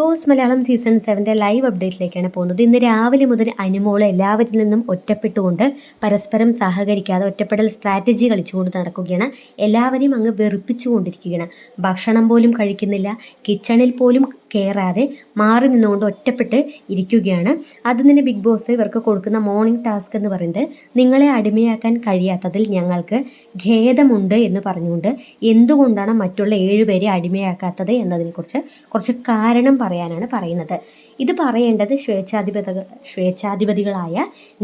Boss Malayalam season സെവന്റെ live അപ്ഡേറ്റിലേക്കാണ് പോകുന്നത്. ഇന്ന് രാവിലെ മുതൽ അനുമോൾ എല്ലാവരിൽ നിന്നും ഒറ്റപ്പെട്ടുകൊണ്ട് പരസ്പരം സഹകരിക്കാതെ ഒറ്റപ്പെടൽ സ്ട്രാറ്റജി കളിച്ചുകൊണ്ട് നടക്കുകയാണ്. എല്ലാവരെയും അങ്ങ് വെറുപ്പിച്ചുകൊണ്ടിരിക്കുകയാണ്. ഭക്ഷണം പോലും കഴിക്കുന്നില്ല. കിച്ചണിൽ പോലും കയറാതെ മാറി നിന്നുകൊണ്ട് ഒറ്റപ്പെട്ട് ഇരിക്കുകയാണ്. അത് തന്നെ ബിഗ് ബോസ് ഇവർക്ക് കൊടുക്കുന്ന മോർണിംഗ് ടാസ്ക് എന്ന് പറയുന്നത് നിങ്ങളെ അടിമയാക്കാൻ കഴിയാത്തതിൽ ഞങ്ങൾക്ക് ഖേദമുണ്ട് എന്ന് പറഞ്ഞുകൊണ്ട് എന്തുകൊണ്ടാണ് മറ്റുള്ള ഏഴുപേരെ അടിമയാക്കാത്തത് എന്നതിനെക്കുറിച്ച് കുറച്ച് കാരണം പറയാനാണ് പറയുന്നത്. ഇത് പറയേണ്ടത് സ്വേച്ഛാധിപതികൾ സ്വേച്ഛാധിപതികളായ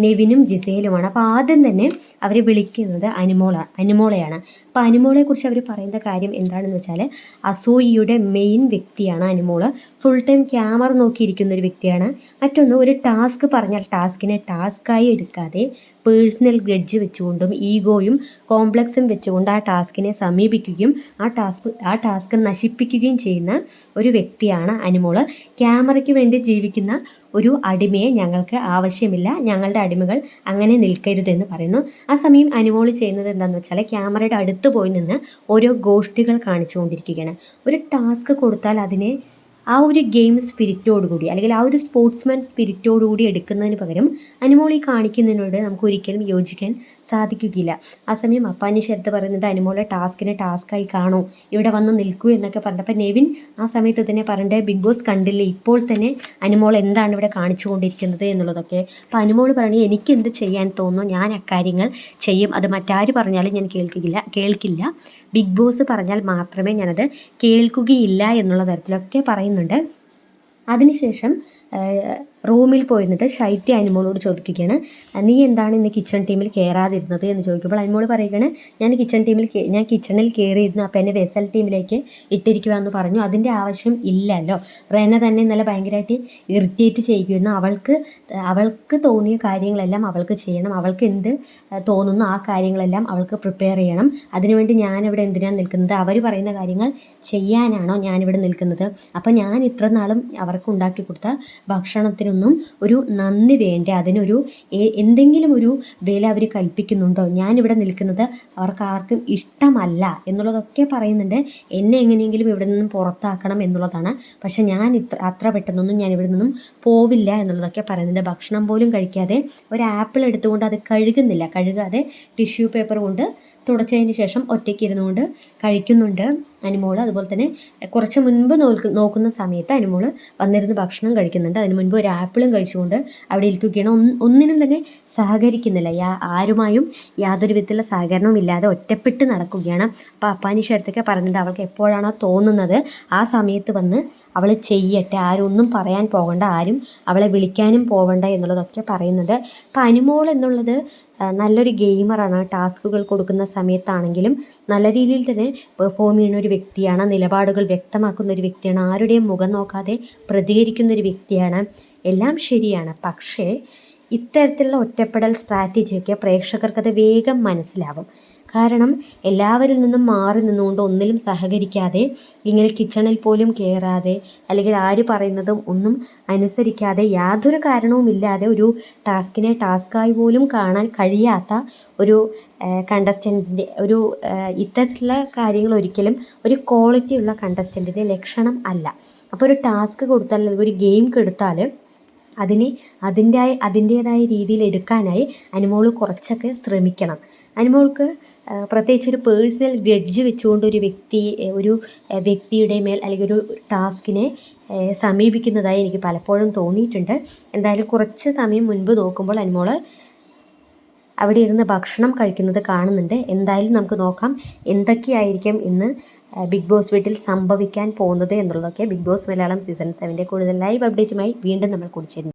നെവിനും ജിസേലുമാണ്. അപ്പോൾ ആദ്യം തന്നെ അവരെ വിളിക്കുന്നത് അനുമോള അനുമോളയാണ്. അപ്പോൾ അനുമോളെക്കുറിച്ച് അവർ പറയുന്ന കാര്യം എന്താണെന്ന് വെച്ചാൽ അസൂയിയുടെ മെയിൻ വ്യക്തിയാണ് അനുമോൾ. ഫുൾ ടൈം ക്യാമറ നോക്കിയിരിക്കുന്ന ഒരു വ്യക്തിയാണ്. മറ്റൊന്ന് ഒരു ടാസ്ക് പറഞ്ഞാൽ ടാസ്കിനെ ടാസ്ക്കായി എടുക്കാതെ പേഴ്സണൽ ഗ്രഡ്ജ് വെച്ചുകൊണ്ടും ഈഗോയും കോംപ്ലക്സും വെച്ചുകൊണ്ട് ആ ടാസ്കിനെ സമീപിക്കുകയും ആ ടാസ്ക് ആ ടാസ്ക് നശിപ്പിക്കുകയും ചെയ്യുന്ന ഒരു വ്യക്തിയാണ് അനുമോൾ. ക്യാമറയ്ക്ക് വേണ്ടി ജീവിക്കുന്ന ഒരു അടിമയെ ഞങ്ങൾക്ക് ആവശ്യമില്ല. ഞങ്ങളുടെ അടിമകൾ അങ്ങനെ നിൽക്കരുതെന്ന് പറയുന്നു. ആ സമയം അനുമോൾ ചെയ്യുന്നത് എന്താണെന്ന് വെച്ചാൽ ക്യാമറയുടെ അടുത്ത് പോയി നിന്ന് ഓരോ ഗോഷ്ഠികൾ കാണിച്ചുകൊണ്ടിരിക്കുകയാണ്. ഒരു ടാസ്ക് കൊടുത്താൽ അതിനെ ആ ഒരു ഗെയിം സ്പിരിറ്റോടുകൂടി അല്ലെങ്കിൽ ആ ഒരു സ്പോർട്സ്മാൻ സ്പിരിറ്റോടുകൂടി എടുക്കുന്നതിന് പകരം അനുമോളി കാണിക്കുന്നതിനോട് നമുക്ക് ഒരിക്കലും യോജിക്കാൻ സാധിക്കുകയില്ല. ആ സമയം അപ്പാനി ശരത്ത് പറയുന്നുണ്ട് അനുമോളെ ടാസ്കിനെ ടാസ്ക്കായി കാണൂ. ഇവിടെ വന്ന് നിൽക്കൂ എന്നൊക്കെ പറഞ്ഞപ്പോൾ നെവിൻ ആ സമയത്ത് തന്നെ പറഞ്ഞിട്ട് ബിഗ് ബോസ് കണ്ടില്ലേ? ഇപ്പോൾ തന്നെ അനുമോൾ എന്താണ് ഇവിടെ കാണിച്ചുകൊണ്ടിരിക്കുന്നത് എന്നുള്ളതൊക്കെ. അപ്പോൾ അനുമോൾ പറഞ്ഞു എനിക്ക് എന്ത് ചെയ്യാൻ തോന്നുന്നു? ഞാൻ അക്കാര്യങ്ങൾ ചെയ്യും. അത് മറ്റാര് പറഞ്ഞാലും ഞാൻ കേൾക്കില്ല കേൾക്കില്ല. ബിഗ് ബോസ് പറഞ്ഞാൽ മാത്രമേ ഞാനത് കേൾക്കുകയില്ല എന്നുള്ള തരത്തിലൊക്കെ പറയുന്നുണ്ട് അതിനുശേഷം റൂമിൽ പോയി നിന്നിട്ട് ശൈത്യ അനുമോളോട് ചോദിക്കുകയാണ് നീ എന്താണ് ഇന്ന് കിച്ചൺ ടീമിൽ കയറാതിരുന്നത് എന്ന് ചോദിക്കുമ്പോൾ അനുമോൾ പറയുകയാണ് ഞാൻ കിച്ചൺ ടീമിൽ ഞാൻ കിച്ചണിൽ കയറിയിരുന്നു അപ്പോൾ എന്നെ വെസൽ ടീമിലേക്ക് ഇട്ടിരിക്കുക എന്ന് പറഞ്ഞു. അതിന്റെ ആവശ്യം ഇല്ലല്ലോ. റെന തന്നെ ഇന്നലെ ഭയങ്കരമായിട്ട് ഇറിറ്റേറ്റ് ചെയ്യുന്നു അവൾക്ക് അവൾക്ക് തോന്നിയ കാര്യങ്ങളെല്ലാം അവൾക്ക് ചെയ്യണം. അവൾക്ക് എന്ത് തോന്നുന്നു ആ കാര്യങ്ങളെല്ലാം അവൾക്ക് പ്രിപ്പയർ ചെയ്യണം. അതിനുവേണ്ടി ഞാനിവിടെ എന്തിനാണ് നിൽക്കുന്നത്? അവർ പറയുന്ന കാര്യങ്ങൾ ചെയ്യാനാണോ ഞാനിവിടെ നിൽക്കുന്നത്? അപ്പോൾ ഞാൻ ഇത്ര നാളും അവർക്ക് ഉണ്ടാക്കി കൊടുത്ത ഭക്ഷണത്തിന് ഒന്നും ഒരു നന്ദി വേണ്ട? അതിനൊരു എന്തെങ്കിലും ഒരു വില അവർ കൽപ്പിക്കുന്നുണ്ടോ? ഞാനിവിടെ നിൽക്കുന്നത് അവർക്ക് ആർക്കും ഇഷ്ടമല്ല എന്നുള്ളതൊക്കെ പറയുന്നുണ്ട്. എന്നെ എങ്ങനെയെങ്കിലും ഇവിടെ നിന്നും പുറത്താക്കണം എന്നുള്ളതാണ്. പക്ഷെ ഞാൻ ഇത്ര അത്ര പെട്ടെന്നൊന്നും ഞാൻ ഇവിടെ നിന്നും പോവില്ല എന്നുള്ളതൊക്കെ പറയുന്നുണ്ട്. ഭക്ഷണം പോലും കഴിക്കാതെ ഒരു ആപ്പിൾ എടുത്തുകൊണ്ട് അത് കഴുകുന്നില്ല. കഴുകാതെ ടിഷ്യൂ പേപ്പർ കൊണ്ട് തുടച്ചതിന് ശേഷം ഒറ്റയ്ക്ക് ഇരുന്നുകൊണ്ട് കഴിക്കുന്നുണ്ട് അനുമോൾ അതുപോലെ തന്നെ കുറച്ച് മുൻപ് നോക്ക് നോക്കുന്ന സമയത്ത് അനുമോൾ വന്നിരുന്ന് ഭക്ഷണം കഴിക്കുന്നുണ്ട്. അതിന് മുൻപ് ഒരു ആപ്പിളും കഴിച്ചുകൊണ്ട് അവിടെ ഇരിക്കുകയാണ്. ഒന്നിനും തന്നെ സഹകരിക്കുന്നില്ല. യാ ആരുമായും യാതൊരു വിധത്തിലുള്ള സഹകരണവും ഇല്ലാതെ ഒറ്റപ്പെട്ട് നടക്കുകയാണ്. അപ്പോൾ അപ്പാനി ശരത്തൊക്കെ പറഞ്ഞിട്ട് അവൾക്ക് എപ്പോഴാണോ തോന്നുന്നത് ആ സമയത്ത് വന്ന് അവൾ ചെയ്യട്ടെ ആരും ഒന്നും പറയാൻ പോകണ്ട ആരും അവളെ വിളിക്കാനും പോകണ്ട എന്നുള്ളതൊക്കെ പറയുന്നുണ്ട്. അപ്പോൾ അനുമോൾ എന്നുള്ളത് നല്ലൊരു ഗെയിമറാണ്. ടാസ്കുകൾ കൊടുക്കുന്ന സമയത്താണെങ്കിലും നല്ല രീതിയിൽ തന്നെ പെർഫോം ചെയ്യുന്ന ഒരു വ്യക്തിയാണ് നിലപാടുകൾ വ്യക്തമാക്കുന്ന ഒരു വ്യക്തിയാണ് ആരുടെയും മുഖം നോക്കാതെ പ്രതികരിക്കുന്ന ഒരു വ്യക്തിയാണ്. എല്ലാം ശരിയാണ്. പക്ഷേ ഇത്തരത്തിലുള്ള ഒറ്റപ്പെടൽ സ്ട്രാറ്റജിയൊക്കെ പ്രേക്ഷകർക്കത് വേഗം മനസ്സിലാവും. കാരണം എല്ലാവരിൽ നിന്നും മാറി നിന്നുകൊണ്ട് ഒന്നിലും സഹകരിക്കാതെ ഇങ്ങനെ കിച്ചണിൽ പോലും കയറാതെ അല്ലെങ്കിൽ ആര് പറയുന്നതും ഒന്നും അനുസരിക്കാതെ യാതൊരു കാരണവുമില്ലാതെ ഒരു ടാസ്കിനെ ടാസ്ക്കായി പോലും കാണാൻ കഴിയാത്ത ഒരു കണ്ടസ്റ്റന്റിന്റെ ഒരു ഇത്തരത്തിലുള്ള കാര്യങ്ങൾ ഒരിക്കലും ഒരു ക്വാളിറ്റി ഉള്ള കണ്ടസ്റ്റന്റിന്റെ ലക്ഷണം അല്ല. അപ്പോൾ ഒരു ടാസ്ക് കൊടുത്താൽ അല്ലെങ്കിൽ ഒരു ഗെയിം കൊടുത്താൽ അതിനെ അതിന്റെ അതിന്റേതായ രീതിയിൽ എടുക്കാനായി അനുമോൾ കുറച്ചൊക്കെ ശ്രമിക്കണം. അനുമോൾക്ക് പ്രത്യേകിച്ച് ഒരു പേഴ്സണൽ ഗ്രഡ്ജ് വെച്ചുകൊണ്ട് ഒരു വ്യക്തി ഒരു വ്യക്തിയുടെ മേൽ അല്ലെങ്കിൽ ഒരു ടാസ്കിനെ സമീപിക്കുന്നതായി എനിക്ക് പലപ്പോഴും തോന്നിയിട്ടുണ്ട്. എന്തായാലും കുറച്ച് സമയം മുൻപ് നോക്കുമ്പോൾ അനുമോൾ അവിടെ ഇരുന്ന് ഭക്ഷണം കഴിക്കുന്നത് കാണുന്നുണ്ട്. എന്തായാലും നമുക്ക് നോക്കാം എന്തൊക്കെയായിരിക്കും ഇന്ന് ബിഗ് ബോസ് വീട്ടിൽ സംഭവിക്കാൻ പോകുന്നത് എന്നുള്ളതൊക്കെ ബിഗ് ബോസ് മലയാളം സീസൺ സെവന്റെ കൂടുതൽ ലൈവ് അപ്ഡേറ്റുമായി വീണ്ടും നമ്മൾ കുടിച്ചിരുന്നു